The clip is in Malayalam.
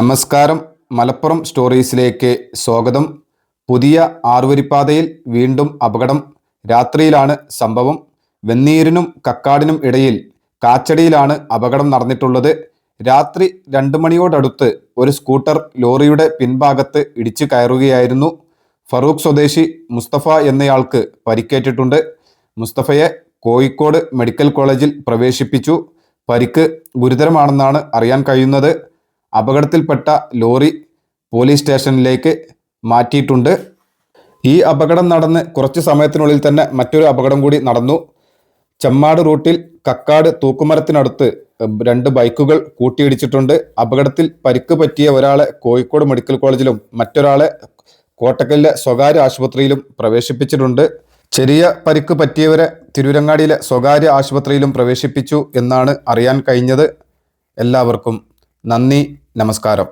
നമസ്കാരം. മലപ്പുറം സ്റ്റോറീസിലേക്ക് സ്വാഗതം. പുതിയ ആറുവരിപ്പാതയിൽ വീണ്ടും അപകടം. രാത്രിയിലാണ് സംഭവം. വെന്നീരിനും കക്കാടിനും ഇടയിൽ കാച്ചടിയിലാണ് അപകടം നടന്നിട്ടുള്ളത്. രാത്രി രണ്ട് മണിയോടടുത്ത് ഒരു സ്കൂട്ടർ ലോറിയുടെ പിൻഭാഗത്ത് ഇടിച്ചു കയറുകയായിരുന്നു. ഫറൂഖ് സ്വദേശി മുസ്തഫ എന്നയാൾക്ക് പരിക്കേറ്റിട്ടുണ്ട്. മുസ്തഫയെ കോഴിക്കോട് മെഡിക്കൽ കോളേജിൽ പ്രവേശിപ്പിച്ചു. പരിക്ക് ഗുരുതരമാണെന്നാണ് അറിയാൻ കഴിയുന്നത്. അപകടത്തിൽപ്പെട്ട ലോറി പോലീസ് സ്റ്റേഷനിലേക്ക് മാറ്റിയിട്ടുണ്ട്. ഈ അപകടം നടന്ന് കുറച്ച് സമയത്തിനുള്ളിൽ തന്നെ മറ്റൊരു അപകടം കൂടി നടന്നു. ചെമ്മാട് റൂട്ടിൽ കക്കാട് തൂക്കുമരത്തിനടുത്ത് രണ്ട് ബൈക്കുകൾ കൂട്ടിയിടിച്ചിട്ടുണ്ട്. അപകടത്തിൽ പരിക്ക് പറ്റിയ ഒരാളെ കോഴിക്കോട് മെഡിക്കൽ കോളേജിലും മറ്റൊരാളെ കോട്ടക്കലിലെ സ്വകാര്യ ആശുപത്രിയിലും പ്രവേശിപ്പിച്ചിട്ടുണ്ട്. ചെറിയ പരിക്ക് പറ്റിയവരെ തിരൂരങ്ങാടിയിലെ സ്വകാര്യ ആശുപത്രിയിലും പ്രവേശിപ്പിച്ചു എന്നാണ് അറിയാൻ കഴിഞ്ഞത്. എല്ലാവർക്കും നന്ദി നമസ്കാരം.